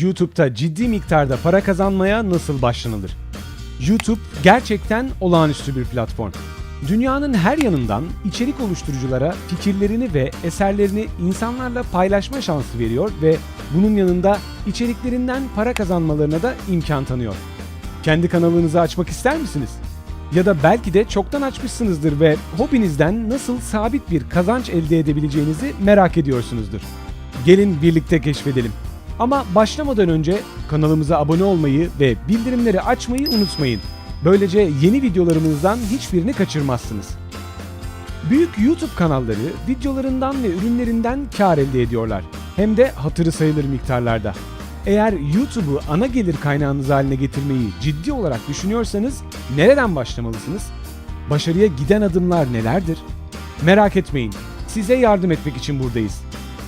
YouTube'da ciddi miktarda para kazanmaya nasıl başlanılır? YouTube gerçekten olağanüstü bir platform. Dünyanın her yanından içerik oluşturuculara fikirlerini ve eserlerini insanlarla paylaşma şansı veriyor ve bunun yanında içeriklerinden para kazanmalarına da imkan tanıyor. Kendi kanalınızı açmak ister misiniz? Ya da belki de çoktan açmışsınızdır ve hobinizden nasıl sabit bir kazanç elde edebileceğinizi merak ediyorsunuzdur. Gelin birlikte keşfedelim. Ama başlamadan önce kanalımıza abone olmayı ve bildirimleri açmayı unutmayın. Böylece yeni videolarımızdan hiçbirini kaçırmazsınız. Büyük YouTube kanalları videolarından ve ürünlerinden kar elde ediyorlar. Hem de hatırı sayılır miktarlarda. Eğer YouTube'u ana gelir kaynağınız haline getirmeyi ciddi olarak düşünüyorsanız nereden başlamalısınız? Başarıya giden adımlar nelerdir? Merak etmeyin, size yardım etmek için buradayız.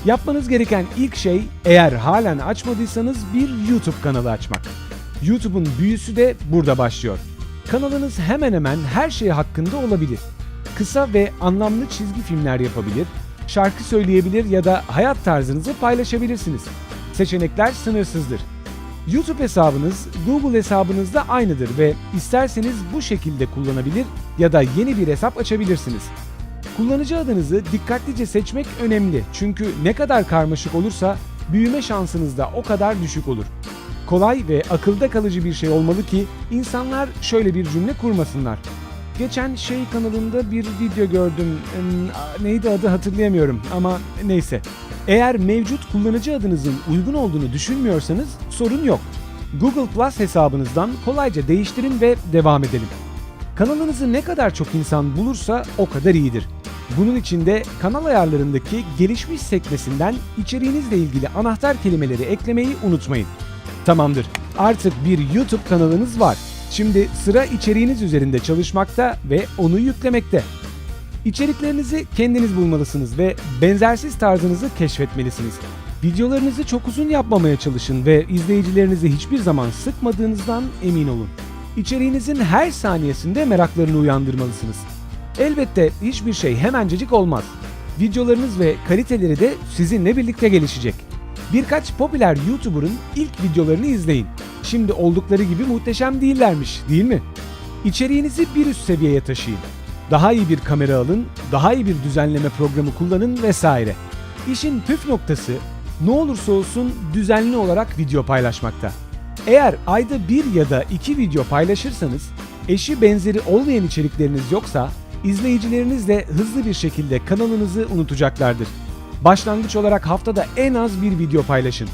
Yapmanız gereken ilk şey eğer halen açmadıysanız bir YouTube kanalı açmak. YouTube'un büyüsü de burada başlıyor. Kanalınız hemen hemen her şey hakkında olabilir. Kısa ve anlamlı çizgi filmler yapabilir, şarkı söyleyebilir ya da hayat tarzınızı paylaşabilirsiniz. Seçenekler sınırsızdır. YouTube hesabınız Google hesabınızda aynıdır ve isterseniz bu şekilde kullanabilir ya da yeni bir hesap açabilirsiniz. Kullanıcı adınızı dikkatlice seçmek önemli çünkü ne kadar karmaşık olursa büyüme şansınız da o kadar düşük olur. Kolay ve akılda kalıcı bir şey olmalı ki insanlar şöyle bir cümle kurmasınlar. Geçen şey kanalında bir video gördüm. Hmm, Neydi adı hatırlayamıyorum ama neyse. Eğer mevcut kullanıcı adınızın uygun olduğunu düşünmüyorsanız sorun yok. Google Plus hesabınızdan kolayca değiştirin ve devam edelim. Kanalınızı ne kadar çok insan bulursa o kadar iyidir. Bunun için de kanal ayarlarındaki gelişmiş sekmesinden içeriğinizle ilgili anahtar kelimeleri eklemeyi unutmayın. Tamamdır. Artık bir YouTube kanalınız var. Şimdi sıra içeriğiniz üzerinde çalışmakta ve onu yüklemekte. İçeriklerinizi kendiniz bulmalısınız ve benzersiz tarzınızı keşfetmelisiniz. Videolarınızı çok uzun yapmamaya çalışın ve izleyicilerinizi hiçbir zaman sıkmadığınızdan emin olun. İçeriğinizin her saniyesinde meraklarını uyandırmalısınız. Elbette hiçbir şey hemencecik olmaz. Videolarınız ve kaliteleri de sizinle birlikte gelişecek. Birkaç popüler YouTuber'ın ilk videolarını izleyin. Şimdi oldukları gibi muhteşem değillermiş, değil mi? İçeriğinizi bir üst seviyeye taşıyın. Daha iyi bir kamera alın, daha iyi bir düzenleme programı kullanın vesaire. İşin püf noktası ne olursa olsun düzenli olarak video paylaşmakta. Eğer ayda bir ya da iki video paylaşırsanız, eşi benzeri olmayan içerikleriniz yoksa, izleyicileriniz de hızlı bir şekilde kanalınızı unutacaklardır. Başlangıç olarak haftada en az bir video paylaşın.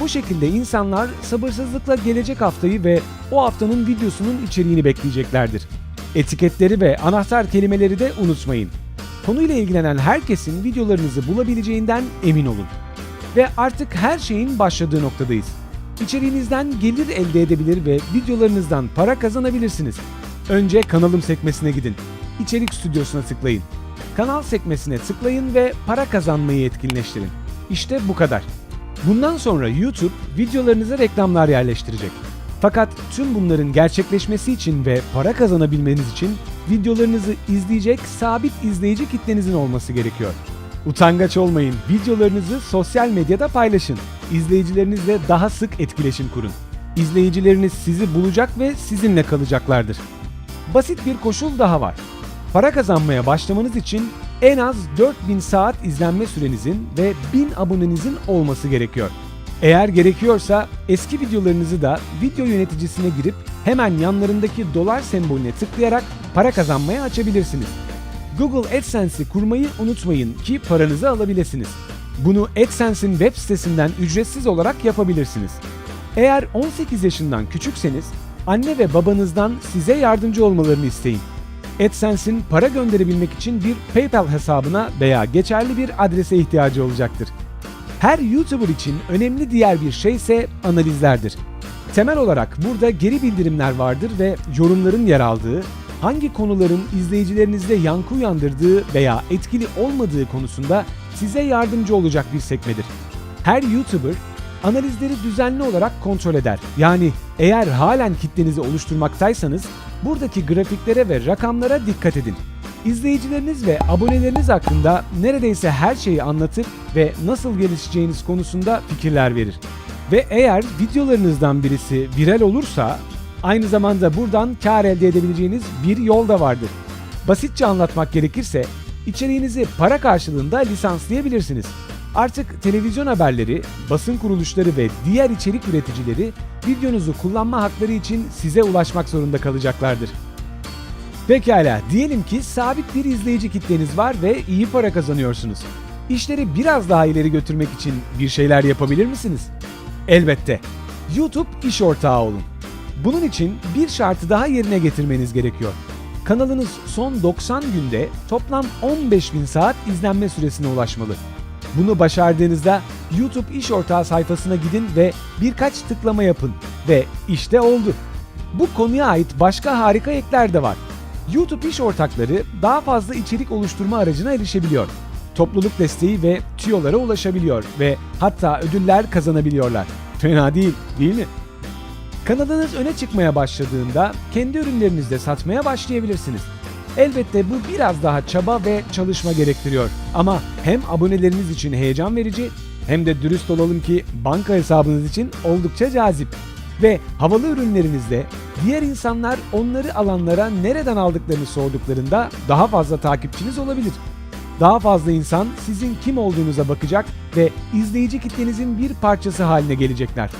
Bu şekilde insanlar sabırsızlıkla gelecek haftayı ve o haftanın videosunun içeriğini bekleyeceklerdir. Etiketleri ve anahtar kelimeleri de unutmayın. Konuyla ilgilenen herkesin videolarınızı bulabileceğinden emin olun. Ve artık her şeyin başladığı noktadayız. İçeriğinizden gelir elde edebilir ve videolarınızdan para kazanabilirsiniz. Önce kanalım sekmesine gidin. İçerik stüdyosuna tıklayın. Kanal sekmesine tıklayın ve para kazanmayı etkinleştirin. İşte bu kadar. Bundan sonra YouTube videolarınıza reklamlar yerleştirecek. Fakat tüm bunların gerçekleşmesi için ve para kazanabilmeniz için videolarınızı izleyecek sabit izleyici kitlenizin olması gerekiyor. Utangaç olmayın, videolarınızı sosyal medyada paylaşın. İzleyicilerinizle daha sık etkileşim kurun. İzleyicileriniz sizi bulacak ve sizinle kalacaklardır. Basit bir koşul daha var. Para kazanmaya başlamanız için en az 4000 saat izlenme sürenizin ve 1000 abonenizin olması gerekiyor. Eğer gerekiyorsa eski videolarınızı da video yöneticisine girip hemen yanlarındaki dolar sembolüne tıklayarak para kazanmaya açabilirsiniz. Google AdSense'i kurmayı unutmayın ki paranızı alabilirsiniz. Bunu AdSense'in web sitesinden ücretsiz olarak yapabilirsiniz. Eğer 18 yaşından küçükseniz anne ve babanızdan size yardımcı olmalarını isteyin. AdSense'in para gönderebilmek için bir PayPal hesabına veya geçerli bir adrese ihtiyacı olacaktır. Her YouTuber için önemli diğer bir şey ise analizlerdir. Temel olarak burada geri bildirimler vardır ve yorumların yer aldığı, hangi konuların izleyicilerinizde yankı uyandırdığı veya etkili olmadığı konusunda size yardımcı olacak bir sekmedir. Her YouTuber analizleri düzenli olarak kontrol eder. Yani eğer halen kitlenizi oluşturmaktaysanız buradaki grafiklere ve rakamlara dikkat edin. İzleyicileriniz ve aboneleriniz hakkında neredeyse her şeyi anlatır ve nasıl gelişeceğiniz konusunda fikirler verir. Ve eğer videolarınızdan birisi viral olursa aynı zamanda buradan kar elde edebileceğiniz bir yol da vardır. Basitçe anlatmak gerekirse içeriğinizi para karşılığında lisanslayabilirsiniz. Artık televizyon haberleri, basın kuruluşları ve diğer içerik üreticileri videonuzu kullanma hakları için size ulaşmak zorunda kalacaklardır. Pekala, diyelim ki sabit bir izleyici kitleniz var ve iyi para kazanıyorsunuz. İşleri biraz daha ileri götürmek için bir şeyler yapabilir misiniz? Elbette. YouTube iş ortağı olun. Bunun için bir şartı daha yerine getirmeniz gerekiyor. Kanalınız son 90 günde toplam 15.000 saat izlenme süresine ulaşmalı. Bunu başardığınızda YouTube iş ortağı sayfasına gidin ve birkaç tıklama yapın ve işte oldu. Bu konuya ait başka harika ekler de var. YouTube iş ortakları daha fazla içerik oluşturma aracına erişebiliyor. Topluluk desteği ve tüyolara ulaşabiliyor ve hatta ödüller kazanabiliyorlar. Fena değil, değil mi? Kanalınız öne çıkmaya başladığında kendi ürünlerinizde satmaya başlayabilirsiniz. Elbette bu biraz daha çaba ve çalışma gerektiriyor. Ama hem aboneleriniz için heyecan verici hem de dürüst olalım ki banka hesabınız için oldukça cazip. Ve havalı ürünlerinizde diğer insanlar onları alanlara nereden aldıklarını sorduklarında daha fazla takipçiniz olabilir. Daha fazla insan sizin kim olduğunuza bakacak ve izleyici kitlenizin bir parçası haline gelecekler.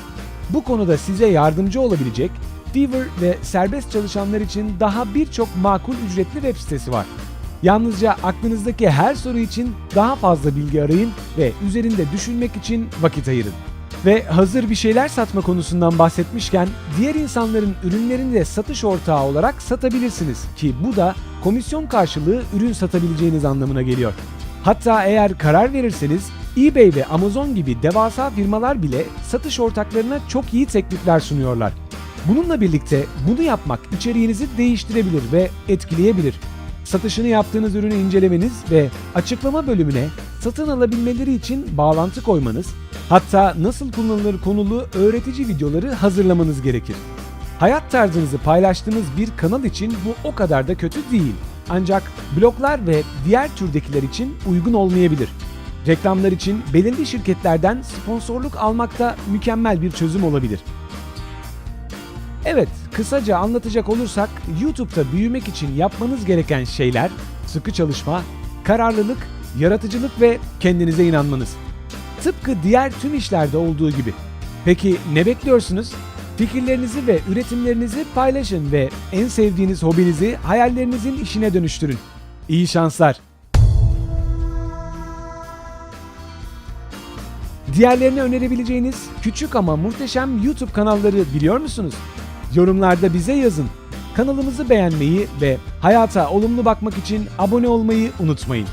Bu konuda size yardımcı olabilecek Fiverr ve serbest çalışanlar için daha birçok makul ücretli web sitesi var. Yalnızca aklınızdaki her soru için daha fazla bilgi arayın ve üzerinde düşünmek için vakit ayırın. Ve hazır bir şeyler satma konusundan bahsetmişken diğer insanların ürünlerini de satış ortağı olarak satabilirsiniz ki bu da komisyon karşılığı ürün satabileceğiniz anlamına geliyor. Hatta eğer karar verirseniz eBay ve Amazon gibi devasa firmalar bile satış ortaklarına çok iyi teklifler sunuyorlar. Bununla birlikte bunu yapmak içeriğinizi değiştirebilir ve etkileyebilir. Satışını yaptığınız ürünü incelemeniz ve açıklama bölümüne satın alabilmeleri için bağlantı koymanız, hatta nasıl kullanılır konulu öğretici videoları hazırlamanız gerekir. Hayat tarzınızı paylaştığınız bir kanal için bu o kadar da kötü değil. Ancak bloglar ve diğer türdekiler için uygun olmayabilir. Reklamlar için belirli şirketlerden sponsorluk almak da mükemmel bir çözüm olabilir. Evet, kısaca anlatacak olursak YouTube'da büyümek için yapmanız gereken şeyler sıkı çalışma, kararlılık, yaratıcılık ve kendinize inanmanız. Tıpkı diğer tüm işlerde olduğu gibi. Peki ne bekliyorsunuz? Fikirlerinizi ve üretimlerinizi paylaşın ve en sevdiğiniz hobinizi hayallerinizin işine dönüştürün. İyi şanslar. Diğerlerine önerebileceğiniz küçük ama muhteşem YouTube kanalları biliyor musunuz? Yorumlarda bize yazın. Kanalımızı beğenmeyi ve hayata olumlu bakmak için abone olmayı unutmayın.